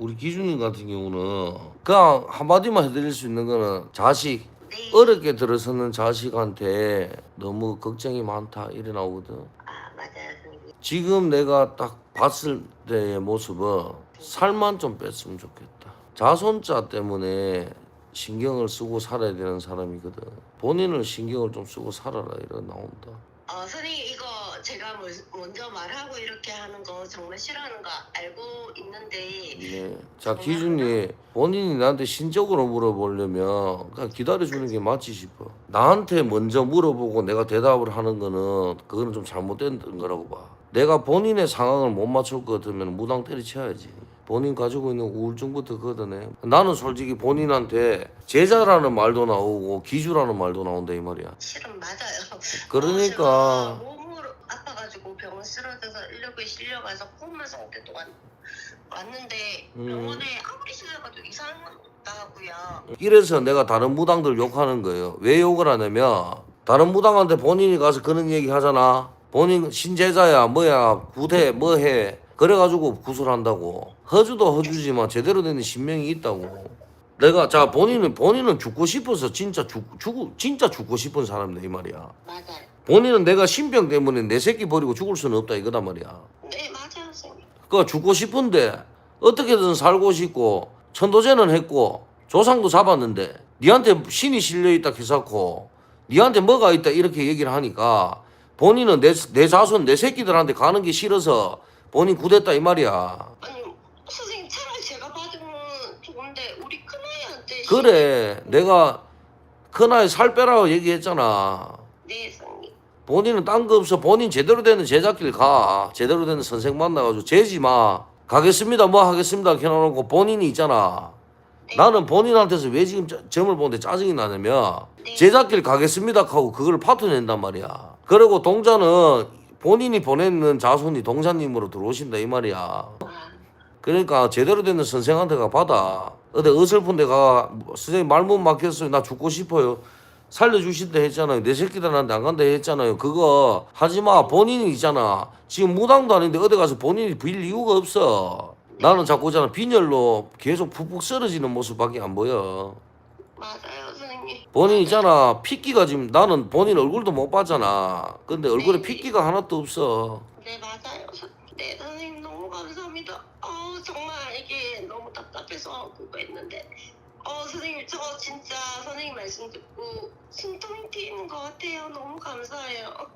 우리 기준님 같은 경우는 그냥 한마디만 해드릴 수 있는 거는 자식 네. 어렵게 들어서는 자식한테 너무 걱정이 많다 이래 나오거든. 아 맞아요 선생님. 지금 내가 딱 봤을 때의 모습은 살만 좀 뺐으면 좋겠다. 자손자 때문에 신경을 쓰고 살아야 되는 사람이거든. 본인을 신경을 좀 쓰고 살아라 이러 나온다. 어 선생님 이거 제가 뭐- 먼저 말하고 이렇게 하는 거 정말 싫어하는 거 알고 있는데 예. 자 기준이 본인이 나한테 신적으로 물어보려면 그냥 기다려주는 게 맞지 싶어. 나한테 먼저 물어보고 내가 대답을 하는 거는 그거는 좀 잘못된 거라고 봐. 내가 본인의 상황을 못 맞출 것 같으면 무당 때려쳐야지. 본인 가지고 있는 우울증부터 걷어내. 나는 솔직히 본인한테 제자라는 말도 나오고 기주라는 말도 나온다 이 말이야. 실은 맞아요. 그러니까 어, 제가 119에 실려가서 코마 상태 동안 왔는데 음. 병원에 아무리 실려가도 이상한 건 없다고요. 이래서 내가 다른 무당들 욕하는 거예요. 왜 욕을 하냐면 다른 무당한테 본인이 가서 그런 얘기 하잖아. 본인 신제자야 뭐야 구대 뭐해 그래가지고 구술한다고 허주도 허주지만 제대로 되는 신명이 있다고. 내가 자 본인은 본인은 죽고 싶어서 진짜 죽죽 진짜 죽고 싶은 사람이다 이 말이야. 맞아요. 본인은 내가 신병 때문에 내 새끼 버리고 죽을 수는 없다 이거단 말이야. 네 맞아요 선생님. 그 죽고 싶은데 어떻게든 살고 싶고 천도제는 했고 조상도 잡았는데 니한테 신이 실려 있다 해서고 니한테 뭐가 있다 이렇게 얘기를 하니까 본인은 내, 내 자손 내 새끼들한테 가는 게 싫어서 본인 구됐다 이 말이야 아니 선생님 차라리 제가 받으면 좋은데 우리 큰아이한테 그래 내가 큰아이 살 빼라고 얘기했잖아 네 선생님. 본인은 딴 거 없어. 본인 제대로 되는 제자길 가. 제대로 되는 선생 만나가지고 재지 마. 가겠습니다. 뭐 하겠습니다. 해놓고 본인이 있잖아. 네. 나는 본인한테서 왜 지금 짜- 점을 보는데 짜증이 나냐면 제자길 가겠습니다. 하고 그걸 파토낸단 말이야. 그리고 동자는 본인이 보내는 자손이 동자님으로 들어오신다 이 말이야. 아, 그러니까 제대로 되는 선생한테 가 받아. 어디 어설픈 데가 선생님 말문 막혔어요. 나 죽고 싶어요 살려주신다 했잖아요. 내 새끼들한테 안 간다 했잖아요. 그거 하지 마. 본인이 있잖아. 지금 무당도 아닌데 어디 가서 본인이 빌 이유가 없어. 나는 자꾸 있잖아. 빈혈로 계속 푹푹 쓰러지는 모습밖에 안 보여. 맞아요 선생님. 본인 있잖아. 핏기가 지금 나는 본인 얼굴도 못 봤잖아. 근데 얼굴에 네. 핏기가 하나도 없어. 네 맞아요. 선- 네 선생님 너무 감사합니다. 어 정말 이게 너무 답답해서 그거 했는데. 어 선생님 저 진짜 말씀 듣고 숨통이 트이는 것 같아요. 너무 감사해요.